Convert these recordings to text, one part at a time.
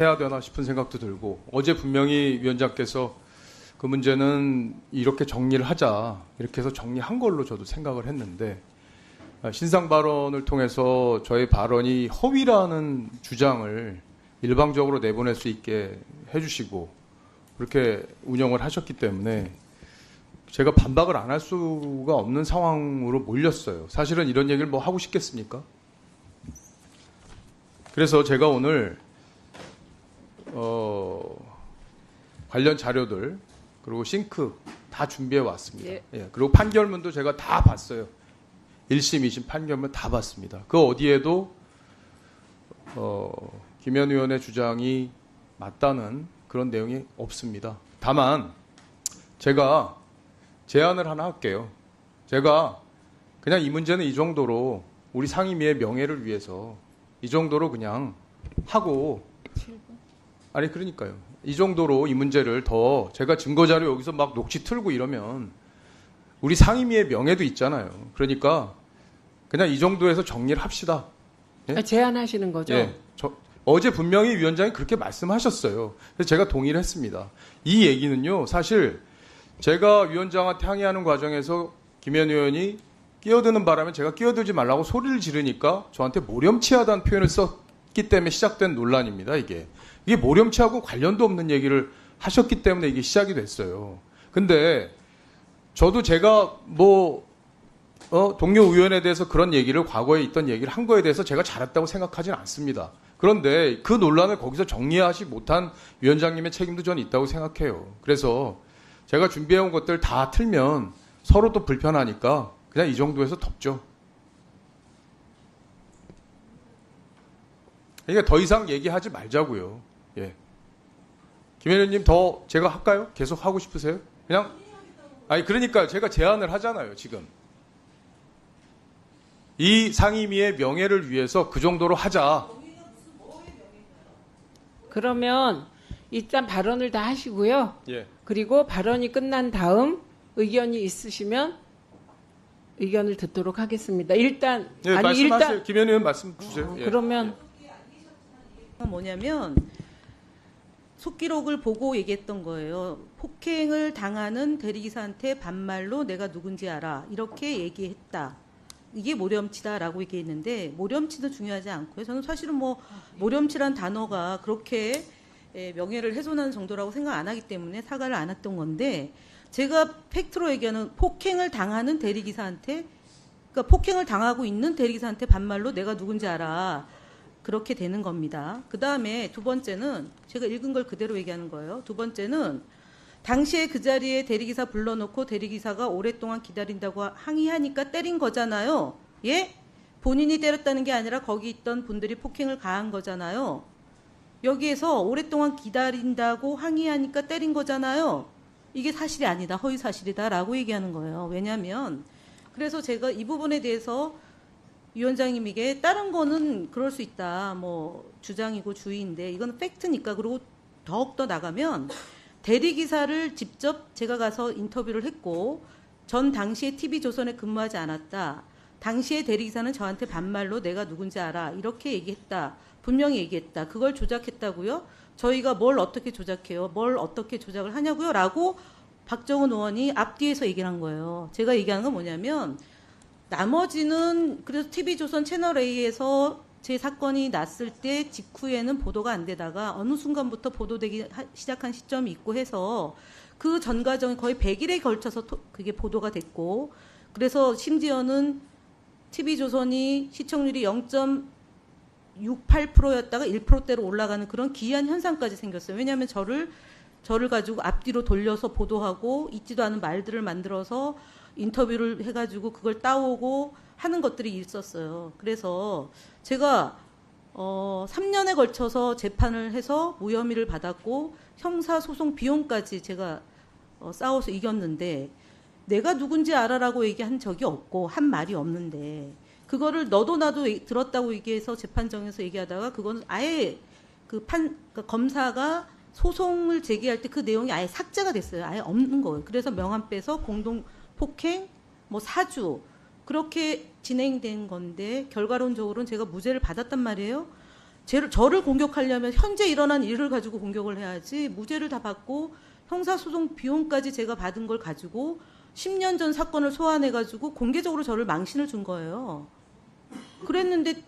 해야 되나 싶은 생각도 들고 어제 분명히 위원장께서 그 문제는 이렇게 정리를 하자 이렇게 해서 정리한 걸로 저도 생각을 했는데 아, 신상 발언을 통해서 저의 발언이 허위라는 주장을 일방적으로 내보낼 수 있게 해주시고 그렇게 운영을 하셨기 때문에 제가 반박을 안 할 수가 없는 상황으로 몰렸어요. 사실은 이런 얘기를 뭐 하고 싶겠습니까? 그래서 제가 오늘 어, 관련 자료들 그리고 싱크 다 준비해 왔습니다. 예. 예, 그리고 판결문도 제가 다 봤어요. 1심, 2심 판결문 다 봤습니다. 그 어디에도 어, 김현 의원의 주장이 맞다는 그런 내용이 없습니다. 다만 제가 제안을 하나 할게요. 제가 그냥 이 문제는 이 정도로 우리 상임위의 명예를 위해서 이 정도로 그냥 하고 아니 그러니까요. 이 정도로 이 문제를 더 제가 증거 자료 여기서 막 녹취 틀고 이러면 우리 상임위의 명예도 있잖아요. 그러니까 그냥 이 정도에서 정리를 합시다. 예? 아, 제안하시는 거죠? 예. 저, 어제 분명히 위원장이 그렇게 말씀하셨어요. 그래서 제가 동의를 했습니다. 이 얘기는요, 사실 제가 위원장한테 항의하는 과정에서 김현 의원이 끼어드는 바람에 제가 끼어들지 말라고 소리를 지르니까 저한테 모렴치하다는 표현을 썼기 때문에 시작된 논란입니다, 이게. 이게 모렴치하고 관련도 없는 얘기를 하셨기 때문에 이게 시작이 됐어요. 근데 저도 제가 뭐 어, 동료 의원에 대해서 그런 얘기를 과거에 있던 얘기를 한 거에 대해서 제가 잘했다고 생각하지는 않습니다. 그런데 그 논란을 거기서 정리하지 못한 위원장님의 책임도 저는 있다고 생각해요. 그래서 제가 준비해온 것들 다 틀면 서로 또 불편하니까 그냥 이 정도에서 덮죠. 그러니까 더 이상 얘기하지 말자고요. 예. 김 의원님 더 제가 할까요? 계속 하고 싶으세요? 그냥 아니 그러니까 제가 제안을 하잖아요, 지금. 이 상임위의 명예를 위해서 그 정도로 하자. 그러면 일단 발언을 다 하시고요. 예. 그리고 발언이 끝난 다음 의견이 있으시면 의견을 듣도록 하겠습니다. 일단 예, 아니 말씀하세요. 일단 김현 의원 말씀 주세요. 어, 예. 그러면 뭐냐면 속기록을 보고 얘기했던 거예요. 폭행을 당하는 대리기사한테 반말로 내가 누군지 알아. 이렇게 얘기했다. 이게 모렴치다라고 얘기했는데 모렴치도 중요하지 않고요. 저는 사실은 뭐 모렴치란 단어가 그렇게 예, 명예를 훼손하는 정도라고 생각 안 하기 때문에 사과를 안 했던 건데 제가 팩트로 얘기하는 폭행을 당하는 대리기사한테 그러니까 폭행을 당하고 있는 대리기사한테 반말로 내가 누군지 알아. 그렇게 되는 겁니다. 그 다음에 두 번째는 제가 읽은 걸 그대로 얘기하는 거예요. 두 번째는 당시에 그 자리에 대리기사 불러놓고 대리기사가 오랫동안 기다린다고 항의하니까 때린 거잖아요. 예? 본인이 때렸다는 게 아니라 거기 있던 분들이 폭행을 가한 거잖아요. 여기에서 오랫동안 기다린다고 항의하니까 때린 거잖아요. 이게 사실이 아니다. 허위 사실이다라고 얘기하는 거예요. 왜냐하면 그래서 제가 이 부분에 대해서 위원장님에게 다른 거는 그럴 수 있다. 뭐 주장이고 주의인데 이건 팩트니까 그리고 더욱 더 나가면 대리 기사를 직접 제가 가서 인터뷰를 했고 전 당시에 TV 조선에 근무하지 않았다. 당시에 대리 기사는 저한테 반말로 내가 누군지 알아. 이렇게 얘기했다. 분명히 얘기했다. 그걸 조작했다고요? 저희가 뭘 어떻게 조작해요? 뭘 어떻게 조작을 하냐고요? 라고 박정훈 의원이 앞뒤에서 얘기를 한 거예요. 제가 얘기하는 건 뭐냐면 나머지는 그래서 TV조선 채널A에서 제 사건이 났을 때 직후에는 보도가 안 되다가 어느 순간부터 보도되기 하- 시작한 시점이 있고 해서 그 전 과정이 거의 100일에 걸쳐서 토- 그게 보도가 됐고 그래서 심지어는 TV조선이 시청률이 0.68%였다가 1%대로 올라가는 그런 기이한 현상까지 생겼어요. 왜냐하면 저를 저를 가지고 앞뒤로 돌려서 보도하고 있지도 않은 말들을 만들어서 인터뷰를 해가지고 그걸 따오고 하는 것들이 있었어요. 그래서 제가 어 3년에 걸쳐서 재판을 해서 무혐의를 받았고 형사 소송 비용까지 제가 어, 싸워서 이겼는데 내가 누군지 알아라고 얘기한 적이 없고 한 말이 없는데 그거를 너도 나도 얘- 들었다고 얘기해서 재판정에서 얘기하다가 그거는 아예 그판 검사가 소송을 제기할 때 그 내용이 아예 삭제가 됐어요. 아예 없는 거예요. 그래서 명함 빼서 공동 폭행, 뭐 사주 그렇게 진행된 건데 결과론적으로는 제가 무죄를 받았단 말이에요. 쟤를, 저를 공격하려면 현재 일어난 일을 가지고 공격을 해야지 무죄를 다 받고 형사소송 비용까지 제가 받은 걸 가지고 10년 전 사건을 소환해가지고 공개적으로 저를 망신을 준 거예요. 그랬는데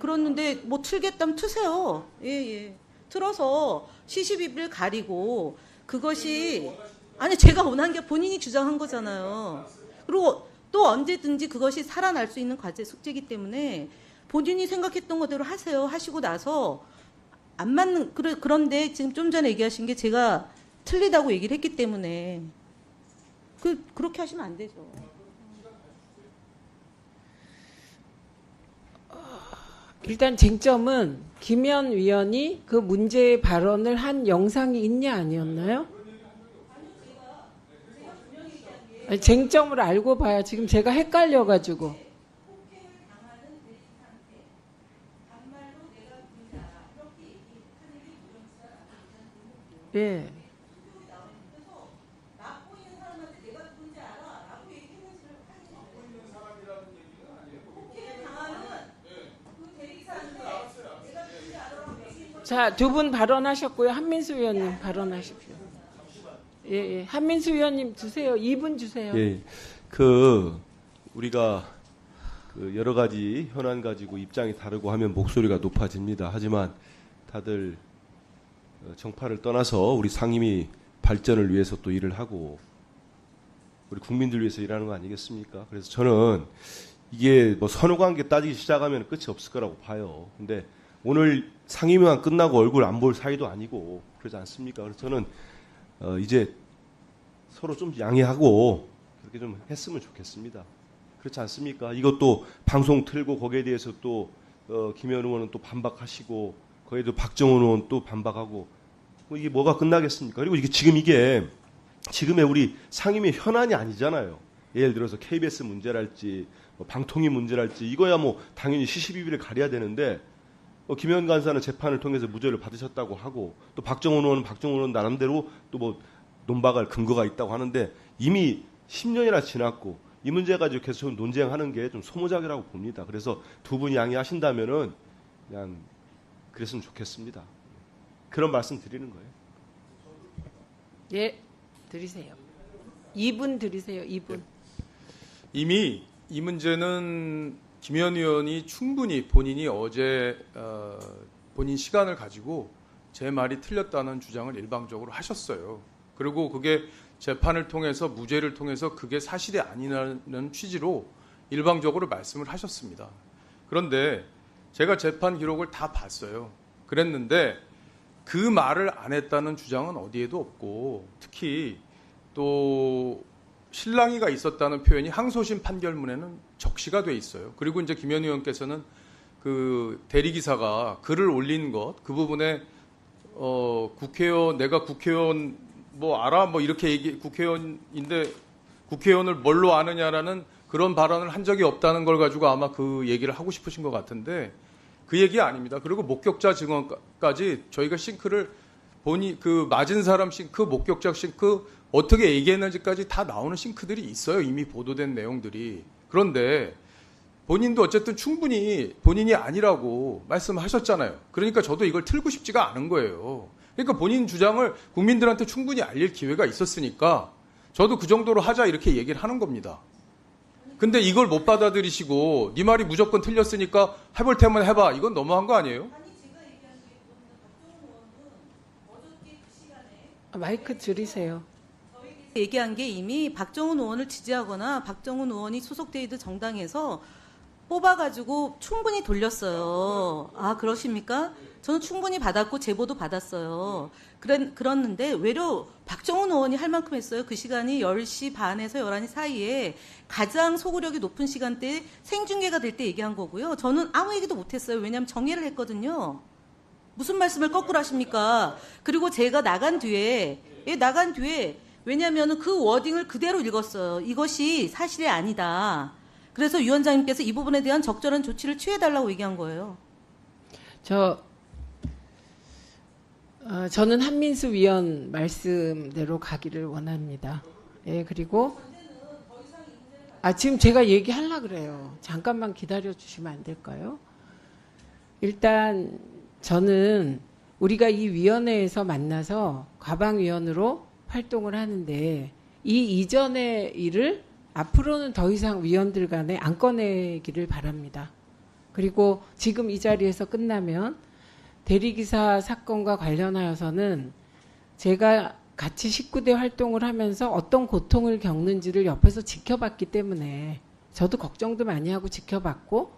그랬는데 뭐 틀겠다면 트세요. 예, 예. 틀어서 시시비비를 가리고 그것이 아니 제가 원한 게 본인이 주장한 거잖아요. 그리고 또 언제든지 그것이 살아날 수 있는 과제 숙제이기 때문에 본인이 생각했던 거대로 하세요. 하시고 나서 안 맞는 그래, 그런데 지금 좀 전에 얘기하신 게 제가 틀리다고 얘기를 했기 때문에 그 그렇게 하시면 안 되죠. 일단 쟁점은 김현 위원이 그 문제 발언을 한 영상이 있냐 아니었나요? 아니, 쟁점을 알고 봐야 지금 제가 헷갈려가지고. 예. 자, 두 분 발언하셨고요. 한민수 위원님 발언하십시오. 예, 예. 한민수 위원님 주세요. 2분 주세요. 예, 그 우리가 그 여러 가지 현안 가지고 입장이 다르고 하면 목소리가 높아집니다. 하지만 다들 어, 정파를 떠나서 우리 상임위 발전을 위해서 또 일을 하고 우리 국민들 위해서 일하는 거 아니겠습니까? 그래서 저는 이게 뭐 선후 관계 따지기 시작하면 끝이 없을 거라고 봐요. 근데 오늘 상임위만 끝나고 얼굴 안 볼 사이도 아니고 그러지 않습니까? 그래서 저는 어, 이제 서로 좀 양해하고 그렇게 좀 했으면 좋겠습니다. 그렇지 않습니까? 이것도 방송 틀고 거기에 대해서 또 어, 김현 의원은 또 반박하시고 거기에도 박정원 의원 또 반박하고 뭐 이게 뭐가 끝나겠습니까? 그리고 이게 지금 이게 지금의 우리 상임위 현안이 아니잖아요. 예를 들어서 KBS 문제랄지 뭐 방통위 문제랄지 이거야 뭐 당연히 시시비비를 가려야 되는데 어, 김현 간사는 재판을 통해서 무죄를 받으셨다고 하고 또 박정원 의원은 박정원 의원 나름대로 또 뭐 논박할 근거가 있다고 하는데 이미 10년이나 지났고 이 문제 가지고 계속 논쟁하는 게 좀 소모작이라고 봅니다. 그래서 두 분이 양해하신다면은 그냥 그랬으면 좋겠습니다. 그런 말씀 드리는 거예요. 예, 드리세요. 2분 드리세요. 2분. 이미 이 문제는 김현 의원이 충분히 본인이 어제 어, 본인 시간을 가지고 제 말이 틀렸다는 주장을 일방적으로 하셨어요. 그리고 그게 재판을 통해서 무죄를 통해서 그게 사실이 아니라는 취지로 일방적으로 말씀을 하셨습니다. 그런데 제가 재판 기록을 다 봤어요. 그랬는데 그 말을 안 했다는 주장은 어디에도 없고 특히 또 신랑이가 있었다는 표현이 항소심 판결문에는 적시가 돼 있어요. 그리고 이제 김현 의원께서는 그 대리기사가 글을 올린 것 그 부분에 어 국회의원 내가 국회의원 뭐 알아 뭐 이렇게 얘기 국회의원인데 국회의원을 뭘로 아느냐라는 그런 발언을 한 적이 없다는 걸 가지고 아마 그 얘기를 하고 싶으신 것 같은데 그 얘기 아닙니다. 그리고 목격자 증언까지 저희가 싱크를 본이 그 맞은 사람 싱크, 목격자 싱크 어떻게 얘기했는지까지 다 나오는 싱크들이 있어요. 이미 보도된 내용들이. 그런데 본인도 어쨌든 충분히 본인이 아니라고 말씀하셨잖아요. 그러니까 저도 이걸 틀고 싶지가 않은 거예요. 그러니까 본인 주장을 국민들한테 충분히 알릴 기회가 있었으니까 저도 그 정도로 하자 이렇게 얘기를 하는 겁니다. 근데 이걸 못 받아들이시고 네 말이 무조건 틀렸으니까 해볼 테면 해봐. 이건 너무한 거 아니에요? 아, 마이크 줄이세요. 얘기한 게 이미 박정훈 의원을 지지하거나 박정훈 의원이 소속돼 있는 정당에서 뽑아가지고 충분히 돌렸어요. 아 그러십니까? 저는 충분히 받았고 제보도 받았어요. 그랬, 그랬는데 외려 박정훈 의원이 할 만큼 했어요. 그 시간이 10시 반에서 11시 사이에 가장 소구력이 높은 시간대에 생중계가 될 때 얘기한 거고요. 저는 아무 얘기도 못했어요. 왜냐하면 정리를 했거든요. 무슨 말씀을 거꾸로 하십니까? 그리고 제가 나간 뒤에 예, 나간 뒤에 왜냐하면 그 워딩을 그대로 읽었어요. 이것이 사실이 아니다. 그래서 위원장님께서 이 부분에 대한 적절한 조치를 취해달라고 얘기한 거예요. 저 어, 저는 한민수 위원 말씀대로 가기를 원합니다. 예, 그리고 아 지금 제가 얘기하려 그래요. 잠깐만 기다려 주시면 안 될까요? 일단 저는 우리가 이 위원회에서 만나서 과방위원으로 활동을 하는데 이 이전의 일을 앞으로는 더 이상 위원들 간에 안 꺼내기를 바랍니다. 그리고 지금 이 자리에서 끝나면 대리기사 사건과 관련하여서는 제가 같이 19대 활동을 하면서 어떤 고통을 겪는지를 옆에서 지켜봤기 때문에 저도 걱정도 많이 하고 지켜봤고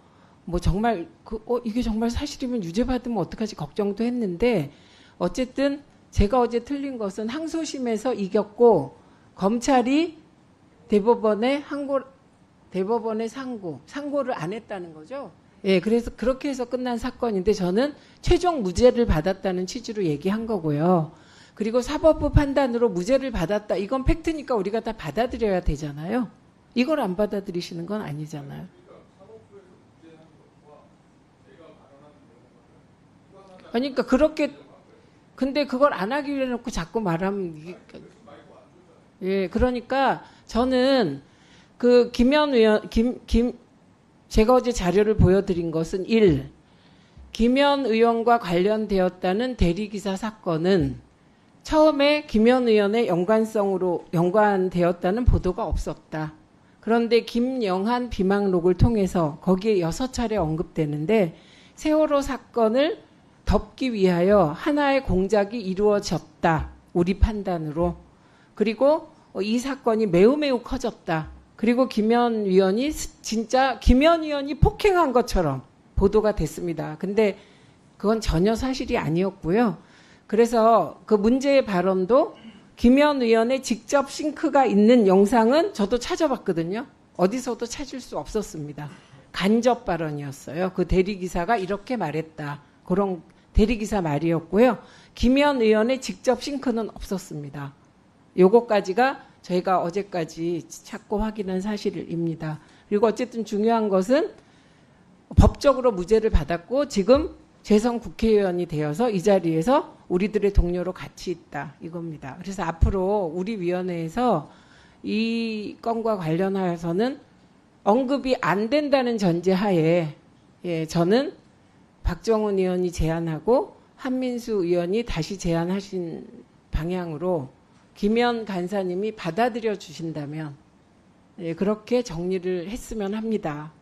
뭐 정말 그, 어, 이게 정말 사실이면 유죄 받으면 어떡하지 걱정도 했는데 어쨌든 제가 어제 틀린 것은 항소심에서 이겼고 검찰이 대법원에 항고 대법원에 상고 상고를 안 했다는 거죠. 예, 그래서 그렇게 해서 끝난 사건인데 저는 최종 무죄를 받았다는 취지로 얘기한 거고요. 그리고 사법부 판단으로 무죄를 받았다. 이건 팩트니까 우리가 다 받아들여야 되잖아요. 이걸 안 받아들이시는 건 아니잖아요. 그러니까 그렇게 근데 그걸 안 하기로 해놓고 자꾸 말하면 예 그러니까 저는 그 김현 의원 김 김 제가 어제 자료를 보여드린 것은 1. 김현 의원과 관련되었다는 대리기사 사건은 처음에 김현 의원의 연관성으로 연관되었다는 보도가 없었다. 그런데 김영한 비망록을 통해서 거기에 여섯 차례 언급되는데 세월호 사건을 덮기 위하여 하나의 공작이 이루어졌다. 우리 판단으로. 그리고 이 사건이 매우 매우 커졌다. 그리고 김현 위원이 스- 진짜 김현 위원이 폭행한 것처럼 보도가 됐습니다. 근데 그건 전혀 사실이 아니었고요. 그래서 그 문제의 발언도 김현 의원의 직접 싱크가 있는 영상은 저도 찾아봤거든요. 어디서도 찾을 수 없었습니다. 간접 발언이었어요. 그 대리기사가 이렇게 말했다. 그런 대리기사 말이었고요. 김현 의원의 직접 싱크는 없었습니다. 요거까지가 저희가 어제까지 찾고 확인한 사실입니다. 그리고 어쨌든 중요한 것은 법적으로 무죄를 받았고 지금 재선 국회의원이 되어서 이 자리에서 우리들의 동료로 같이 있다 이겁니다. 그래서 앞으로 우리 위원회에서 이 건과 관련하여서는 언급이 안 된다는 전제하에 예, 저는 박정훈 의원이 제안하고 한민수 의원이 다시 제안하신 방향으로 김현 간사님이 받아들여 주신다면 예, 그렇게 정리를 했으면 합니다.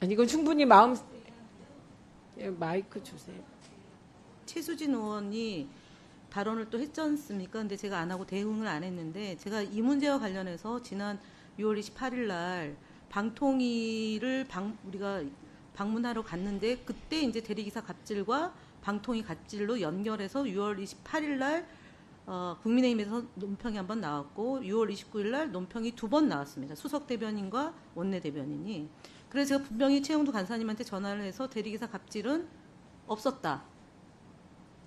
아니 이건 충분히 마음 예, 마이크 주세요. 최수진 의원이 발언을 또 했지 않습니까? 근데 제가 안 하고 대응을 안 했는데 제가 이 문제와 관련해서 지난 6월 28일 날 방통위를 방, 우리가 방문하러 갔는데 그때 이제 대리기사 갑질과 방통위 갑질로 연결해서 6월 28일 날 어, 국민의힘에서 논평이 한 번 나왔고 6월 29일 날 논평이 두 번 나왔습니다. 수석 대변인과 원내 대변인이. 그래서 제가 분명히 최영두 간사님한테 전화를 해서 대리기사 갑질은 없었다.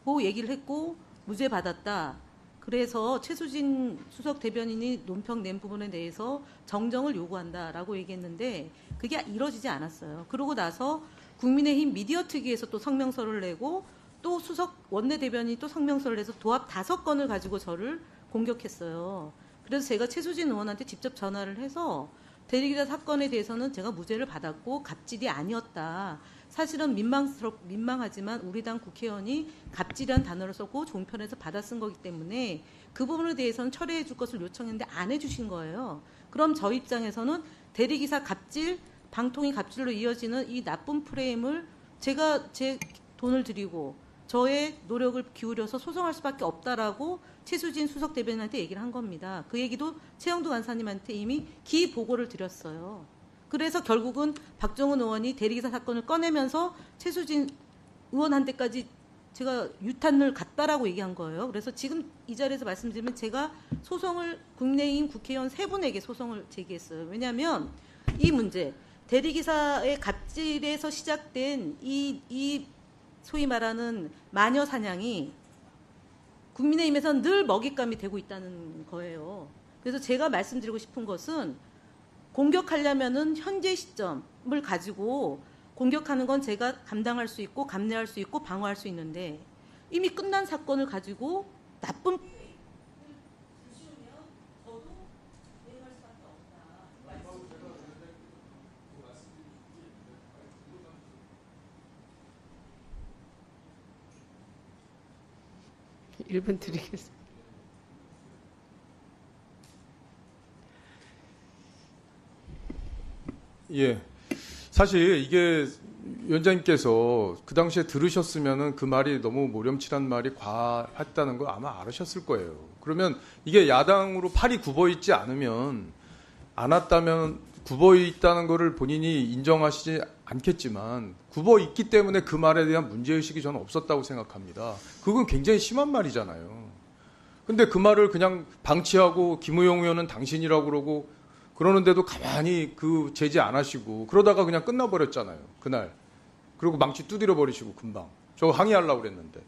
고 얘기를 했고 무죄 받았다. 그래서 최수진 수석 대변인이 논평 낸 부분에 대해서 정정을 요구한다라고 얘기했는데 그게 이루어지지 않았어요. 그러고 나서 국민의힘 미디어 특위에서 또 성명서를 내고 또 수석 원내 대변인이 또 성명서를 내서 도합 다섯 건을 가지고 저를 공격했어요. 그래서 제가 최수진 의원한테 직접 전화를 해서 대리기자 사건에 대해서는 제가 무죄를 받았고 갑질이 아니었다. 사실은 민망스럽 민망하지만 우리 당 국회의원이 갑질이라는 단어를 썼고 종편에서 받아 쓴 거기 때문에 그 부분에 대해서는 처리해 줄 것을 요청했는데 안 해 주신 거예요. 그럼 저 입장에서는 대리기사 갑질, 방통위 갑질로 이어지는 이 나쁜 프레임을 제가 제 돈을 들이고 저의 노력을 기울여서 소송할 수밖에 없다라고 최수진 수석 대변인한테 얘기를 한 겁니다. 그 얘기도 최영두 간사님한테 이미 기 보고를 드렸어요. 그래서 결국은 박정훈 의원이 대리기사 사건을 꺼내면서 최수진 의원한테까지 제가 유탄을 갔다라고 얘기한 거예요. 그래서 지금 이 자리에서 말씀드리면 제가 소송을 국내인 국회의원 세 분에게 소송을 제기했어요. 왜냐하면 이 문제 대리기사의 갑질에서 시작된 이, 이 소위 말하는 마녀 사냥이 국민의힘에서는 늘 먹잇감이 되고 있다는 거예요. 그래서 제가 말씀드리고 싶은 것은 공격하려면은 현재 시점을 가지고 공격하는 건 제가 감당할 수 있고 감내할 수 있고 방어할 수 있는데 이미 끝난 사건을 가지고 나쁜 1분 드리겠습니다. 예. 사실 이게 위원장님께서 그 당시에 들으셨으면은 그 말이 너무 모렴치란 말이 과했다는 거 아마 알으셨을 거예요. 그러면 이게 야당으로 팔이 굽어 있지 않으면 안 왔다면 굽어 있다는 거를 본인이 인정하시지 않겠지만 굽어 있기 때문에 그 말에 대한 문제 의식이 저는 없었다고 생각합니다. 그건 굉장히 심한 말이잖아요. 근데 그 말을 그냥 방치하고 김우영 의원은 당신이라고 그러고 그러는데도 가만히 그 제지 안 하시고 그러다가 그냥 끝나버렸잖아요. 그날. 그리고 망치 두드려 버리시고 금방. 저 항의하려고 그랬는데.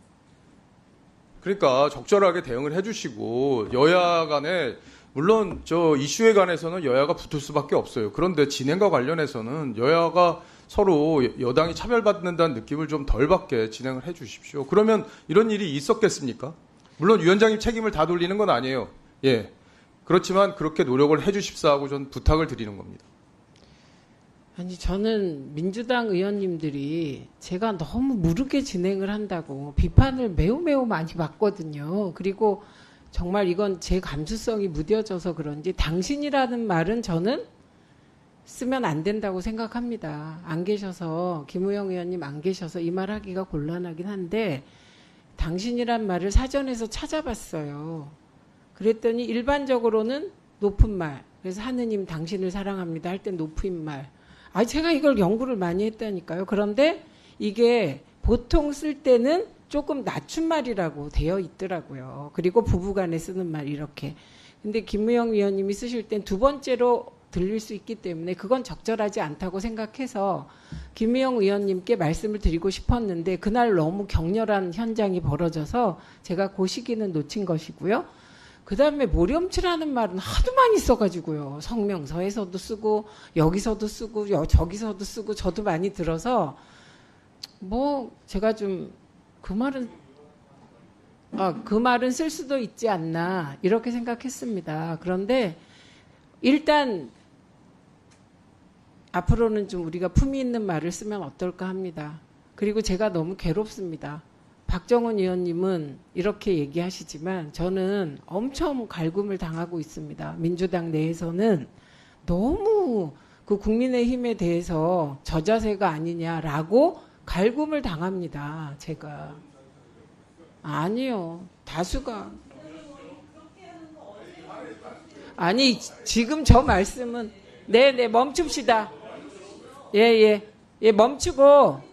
그러니까 적절하게 대응을 해주시고 여야 간에 물론 저 이슈에 관해서는 여야가 붙을 수밖에 없어요. 그런데 진행과 관련해서는 여야가 서로 여당이 차별받는다는 느낌을 좀 덜 받게 진행을 해 주십시오. 그러면 이런 일이 있었겠습니까? 물론 위원장님 책임을 다 돌리는 건 아니에요. 예. 그렇지만 그렇게 노력을 해 주십사 하고 전 부탁을 드리는 겁니다. 아니 저는 민주당 의원님들이 제가 너무 무르게 진행을 한다고 비판을 매우 매우 많이 받거든요. 그리고 정말 이건 제 감수성이 무뎌져서 그런지 당신이라는 말은 저는 쓰면 안 된다고 생각합니다. 안 계셔서 김우영 의원님 안 계셔서 이 말 하기가 곤란하긴 한데 당신이란 말을 사전에서 찾아봤어요. 그랬더니 일반적으로는 높은 말. 그래서 하느님 당신을 사랑합니다 할 때 높은 말. 아, 제가 이걸 연구를 많이 했다니까요. 그런데 이게 보통 쓸 때는 조금 낮춘 말이라고 되어 있더라고요. 그리고 부부간에 쓰는 말 이렇게. 근데 김무영 위원님이 쓰실 땐 두 번째로 들릴 수 있기 때문에 그건 적절하지 않다고 생각해서 김무영 의원님께 말씀을 드리고 싶었는데 그날 너무 격렬한 현장이 벌어져서 제가 그 시기는 놓친 것이고요. 그 다음에 모렴치라는 말은 하도 많이 써가지고요. 성명서에서도 쓰고, 여기서도 쓰고, 여- 저기서도 쓰고, 저도 많이 들어서, 뭐, 제가 좀, 그 말은, 아, 그 말은 쓸 수도 있지 않나, 이렇게 생각했습니다. 그런데, 일단, 앞으로는 좀 우리가 품위 있는 말을 쓰면 어떨까 합니다. 그리고 제가 너무 괴롭습니다. 박정훈 의원님은 이렇게 얘기하시지만 저는 엄청 갈굼을 당하고 있습니다. 민주당 내에서는 너무 그 국민의힘에 대해서 저자세가 아니냐라고 갈굼을 당합니다. 제가 아니요 다수가 아니 지금 저 말씀은 네네 멈춥시다. 예예 예, 멈추고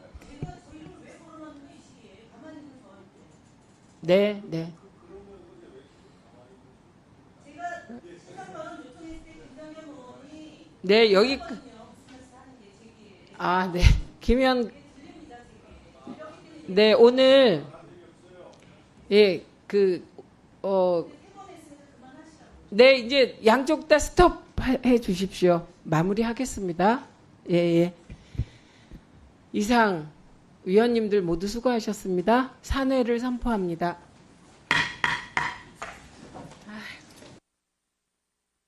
네, 네. 네, 여기 그- 아, 네. 김현 네, 오늘 예, 그 어, 네, 이제 양쪽 다 스톱 해- 해 주십시오. 마무리 하겠습니다. 예, 예. 이상 위원님들 모두 수고하셨습니다. 산회를 선포합니다.